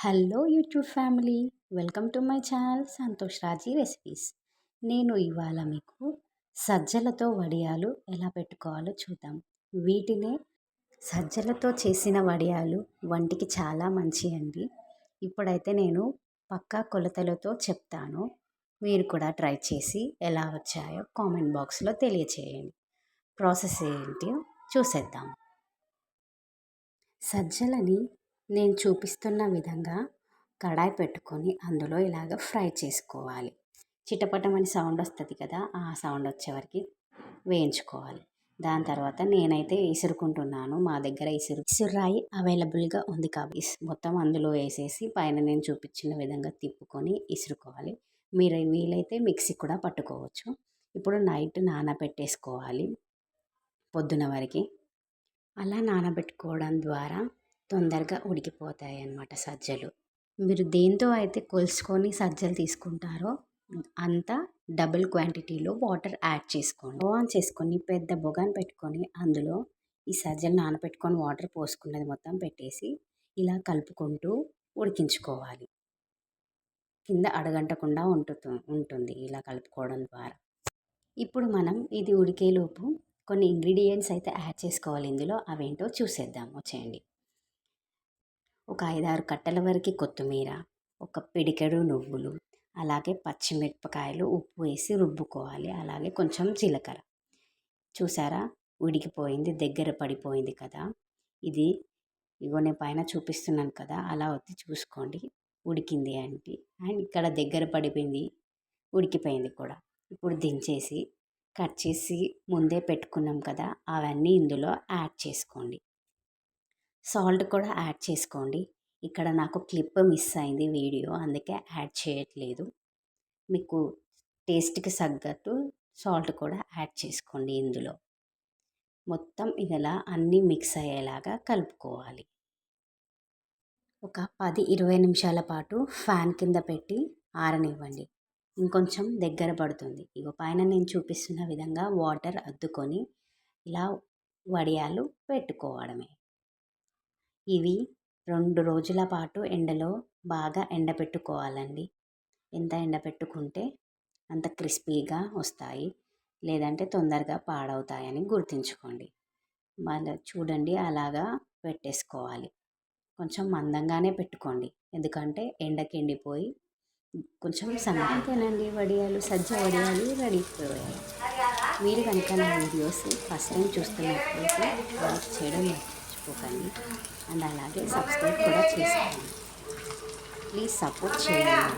Hello YouTube family welcome to my channel Santosh Raji recipes. నేను ఇవాళ మీకు సజ్జలతో వడియాలు ఎలా పెట్టుకోవాలో చూద్దాం. వీటినే సజ్జలతో చేసిన వడియాలు వంటికి చాలా మంచి అండి ఇప్పుడైతే నేను పక్కా కొలతలతో చెప్తాను. మీరు కూడా ట్రై చేసి ఎలా వచ్చాయో కామెంట్ బాక్స్లో తెలియచేయండి. ప్రాసెస్ ఏంటి చూసేద్దాం. సజ్జలని నేను చూపిస్తున్న విధంగా కడాయి పెట్టుకొని అందులో ఇలాగ ఫ్రై చేసుకోవాలి. చిటపటమని సౌండ్ వస్తుంది కదా ఆ సౌండ్ వచ్చేవరకు వేయించుకోవాలి. దాని తర్వాత నేనైతే ఇసురుకుంటున్నాను. మా దగ్గర ఇసురు ఇసురాయి అవైలబుల్గా ఉంది కాబట్టి మొత్తం అందులో వేసేసి పైన నేను చూపించిన విధంగా తిప్పుకొని ఇసురుకోవాలి. మీరు వీలైతే మిక్సీ కూడా పట్టుకోవచ్చు. ఇప్పుడు నైట్ నానబెట్టేసుకోవాలి. పొద్దున వరకు. అలా నానబెట్టుకోవడం ద్వారా తొందరగా ఉడికిపోతాయి అన్నమాట సజ్జలు. మీరు దేంతో అయితే కొలుసుకొని సజ్జలు తీసుకుంటారో అంత డబుల్ క్వాంటిటీలో వాటర్ యాడ్ చేసుకోండి. ఆన్ చేసుకొని పెద్ద బొగాన్ పెట్టుకొని అందులో ఈ సజ్జలు నానబెట్టుకొని వాటర్ పోసుకున్నది మొత్తం పెట్టేసి ఇలా కలుపుకుంటూ ఉడికించుకోవాలి. కింద అడగంటకుండా ఉంటుంది ఉంటుంది ఇలా కలుపుకోవడం ద్వారా. ఇప్పుడు మనం ఇది ఉడికేలోపు కొన్ని ఇంగ్రీడియంట్స్ అయితే యాడ్ చేసుకోవాలి. ఇందులో అవేంటో చూసేద్దాం వచ్చేయండి. ఒక ఐదారు కట్టల వరకు కొత్తిమీర ఒక పిడికెడు నువ్వులు అలాగే పచ్చిమిరపకాయలు ఉప్పు వేసి రుబ్బుకోవాలి. అలాగే కొంచెం జీలకర్ర. చూసారా? ఉడికిపోయింది దగ్గర పడిపోయింది కదా? ఇది ఇగో నేను పైన చూపిస్తున్నాను కదా అలా వచ్చి చూసుకోండి. ఉడికింది అంటే అండ్ ఇక్కడ దగ్గర పడిపోయింది ఉడికిపోయింది కూడా. ఇప్పుడు దించేసి కట్ చేసి ముందే పెట్టుకున్నాం కదా అవన్నీ ఇందులో యాడ్ చేసుకోండి. సాల్ట్ కూడా యాడ్ చేసుకోండి. ఇక్కడ నాకు క్లిప్ మిస్ అయింది వీడియో అందుకే యాడ్ చేయట్లేదు. మీకు టేస్ట్కి తగ్గట్టు సాల్ట్ కూడా యాడ్ చేసుకోండి ఇందులో. మొత్తం ఇలా అన్నీ మిక్స్ అయ్యేలాగా కలుపుకోవాలి. ఒక పది ఇరవై నిమిషాల పాటు ఫ్యాన్ కింద పెట్టి ఆరనివ్వండి. ఇంకొంచెం దగ్గర పడుతుంది. ఇక పైన నేను చూపిస్తున్న విధంగా వాటర్ అద్దుకొని ఇలా వడియాలు పెట్టుకోవడమే. ఇవి రెండు రోజుల పాటు ఎండలో బాగా ఎండబెట్టుకోవాలండి ఎంత ఎండబెట్టుకుంటే అంత క్రిస్పీగా వస్తాయి. లేదంటే తొందరగా పాడవుతాయని గుర్తుంచుకోండి. మళ్ళీ చూడండి అలాగా పెట్టేసుకోవాలి. కొంచెం మందంగానే పెట్టుకోండి. ఎందుకంటే ఎండకి ఎండిపోయి కొంచెం సంగతేనండి వడియాలు సజ్జ వడియాలు రెడీ అయిపోయాయి మీరు కనుక నా వీడియోస్ ఫస్ట్ టైం చూస్తున్నట్లయితే లైక్ చేయడం మర్చిపోకండి అండ్ అలాగే సబ్స్క్రైబ్ కూడా చేసుకోండి. ప్లీజ్ సపోర్ట్ చేయండి.